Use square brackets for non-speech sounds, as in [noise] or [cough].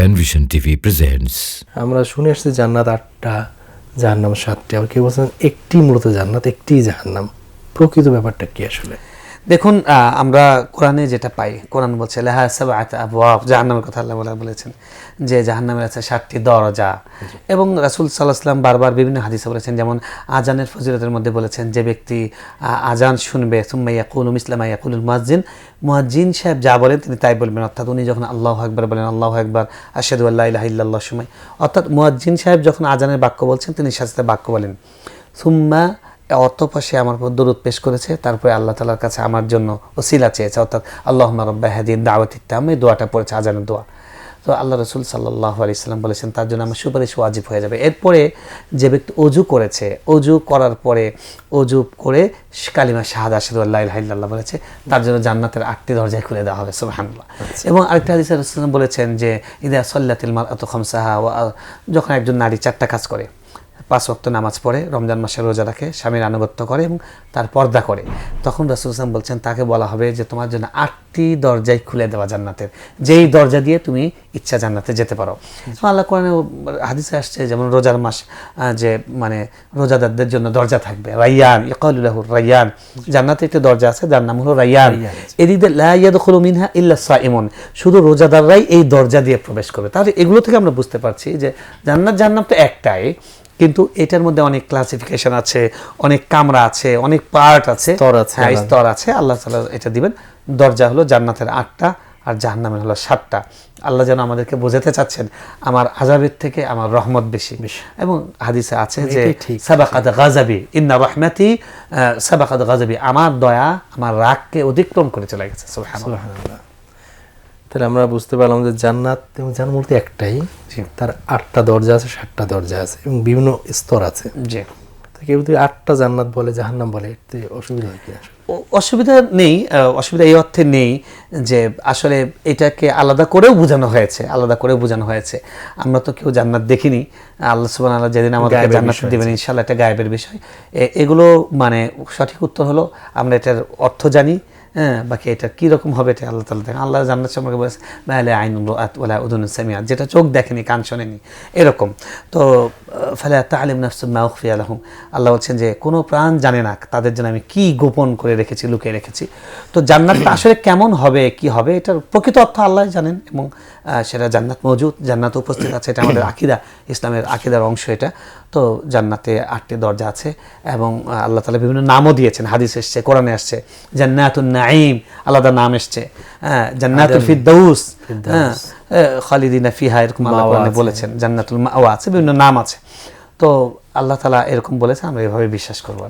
Panvision TV presents আমরা শুনে আসছি জান্নাত আটটা, জাহান্নাম সাতটি। আবার কেউ বলছেন একটি মূলত জান্নাত, একটি জাহান্নাম। প্রকৃত ব্যাপারটা কি আসলে? দেখুন আমরা কোরআনে যেটা পাই কোরআন বলছে লেহা সাবাত আবওয়াব জাহান্নামের কথা আল্লাহ বলেছেন যে জাহান্নামের আছে সাতটি দরজা। এবং রাসূল সাল্লাল্লাহু আলাইহি সাল্লাম বারবার বিভিন্ন হাদিসে বলেছেন যেমন আজানের ফজিলতের মধ্যে বলেছেন যে ব্যক্তি আজান শুনবে সুম্মা ইয়াকুলু মিসলামা ইয়াকুলুল মুয়াজ্জিন সাহেব যা বলেন তিনি তাই বলবেন। অর্থাৎ উনি যখন আল্লাহু আকবার বলেন আল্লাহু আকবার আশহাদু আল্লা ইলাহা ইল্লাল্লাহ সময় অর্থাৎ মুয়াজ্জিন সাহেব যখন আজানের বাক্য বলছেন তিনি সাথে সাথে বাক্য বলেন। সুম্মা অতঃপর সে আমার উপর দরুদ পেশ করেছে তারপরে আল্লাহ তালার কাছে আমার জন্য ওসিলা চেয়েছে। অর্থাৎ আল্লাহ রব্বা হাদিন দাওয়াত ইত্তাম এই দোয়াটা পড়েছে আজানের দোয়া। তো আল্লাহ রসুল সাল্লাহ আলাইসাল্লাম বলেছেন তার জন্য আমার সুপারিশ ওয়াজিব হয়ে যাবে। এরপরে যে ব্যক্তি অজু করেছে অজু করার পরে অজু করে কালিমা শাহাদ আশাদু আল্লাহ ইল্লাল্লাহ বলেছে তার জন্য জান্নাতের আটটি দরজায় খুলে দেওয়া হবে সুবহানাল্লাহ। এবং আরেকটা হাদিসে রসুল বলেছেন যে ইদা সল্লাতিল মার আত খামসাহা যখন একজন নারী চারটা কাজ করে পাঁচ ওয়াক্ত নামাজ পড়ে রমজান মাসে রোজা রাখে স্বামীর আনুগত্য করে এবং তার পর্দা করে। তখন রাসুল ইসলাম বলছেন তাকে বলা হবে যে তোমার জন্য আটটি দরজাই খুলে দেওয়া জান্নাতের। যেই দরজা দিয়ে তুমি ইচ্ছা জান্নাতে যেতে পারো। আল্লাহ কোরআনে হাদিসে আসছে যেমন রোজার মাস যে মানে রোজাদারদের জন্য দরজা থাকবে। রাইয়ান ইকালুল্লাহ রাইয়ান। জান্নাতে একটি দরজা আছে যার নাম হলো রাইয়ান। এদিকে লা ইয়াদখুলু মিনহা ইল্লা সাইমুন শুধু রোজাদাররাই এই দরজা দিয়ে প্রবেশ করবে। তাহলে এগুলো থেকে আমরা বুঝতে পারছি যে জান্নাত জান্নাত তো একটাই। কিন্তু এটার মধ্যে অনেক ক্লাসিফিকেশন আছে অনেক কামরা আছে অনেক পার্ট আছে। স্তর আছে, হ্যাঁ, স্তর আছে আল্লাহ তাআলা এটা দিবেন। দরজা হলো জান্নাতের আটটা আর জাহান্নামের হলো সাতটা। আল্লাহ যেন আমাদেরকে বোঝাতে চাচ্ছেন আমার আজাবের থেকে আমার রহমত বেশি। এবং হাদিসে আছে যে। সাবাকাত গাজাবি ইন্না রহমাতি সাবাকাত গাজাবি আমার দয়া আমার রাগকে অতিক্রম করে চলে গেছে। সুবহানাল্লাহ। তাহলে আমরা বুঝতে পারলাম যে জান্নাত এবং জান্নাত মূলত একটাই। তার আটটা দরজা আছে সাতটা দরজা আছে এবং বিভিন্ন স্তর আছে। জি। তো কেউ যদি আটটা জান্নাত বলে জাহান্নাম বলে এতে অসুবিধা হয় কি অসুবিধা নেই অসুবিধা এই অর্থে নেই যে আসলে এটাকে আলাদা করেও বোঝানো হয়েছে আলাদা করেও বোঝানো হয়েছে। আমরা তো কেউ জান্নাত দেখিনি। আল্লাহ সুবহান আল্লাহ যেদিন আমাদেরকে গায়েবের জান্নাত দেবেন ইনশাআল্লাহ এটা গায়েবের বিষয়। এগুলো মানে সঠিক উত্তর হলো আমরা এটার অর্থ জানি। হ্যাঁ বাকি এটা কীরকম হবে এটা আল্লাহ তালা দেখেন। আল্লাহ জান্নাত সম্পর্কে বলেছে আইনুল আইন ওলা উদুন সামিয়া যেটা চোখ দেখেনি, কান শোনেনি, এরকম। তো ফলে তালিম নাফসুল মাউফি আলহম আল্লাহ বলছেন যে কোনো প্রাণ জানে না তাদের জন্য আমি কি গোপন করে রেখেছি লুকিয়ে রেখেছি। তো জান্নাতটা [clears throat] আসলে কেমন হবে কি হবে এটার প্রকৃত অর্থ আল্লাহ জানেন এবং সেটা জান্নাত মজুদ জান্নাত উপস্থিত আছে এটা আমাদের [clears throat] আকিদা ইসলামের আকিদার অংশ এটা। তো জান্নাতে আটটি দরজা আছে এবং আল্লাহ তালা বিভিন্ন নামও দিয়েছেন হাদিস এসছে কোরআনে আসছে জান্নাতুন নাঈম আলাদা নাম এসছে। হ্যাঁ জান্নাতুল হ্যাঁ খালিদিনা ফিহা এরকম। বলেছেন জান্নাতুল মাওয়া আছে বিভিন্ন নাম আছে তো আল্লাহ তালা এরকম বলেছে আমরা এভাবে বিশ্বাস করব।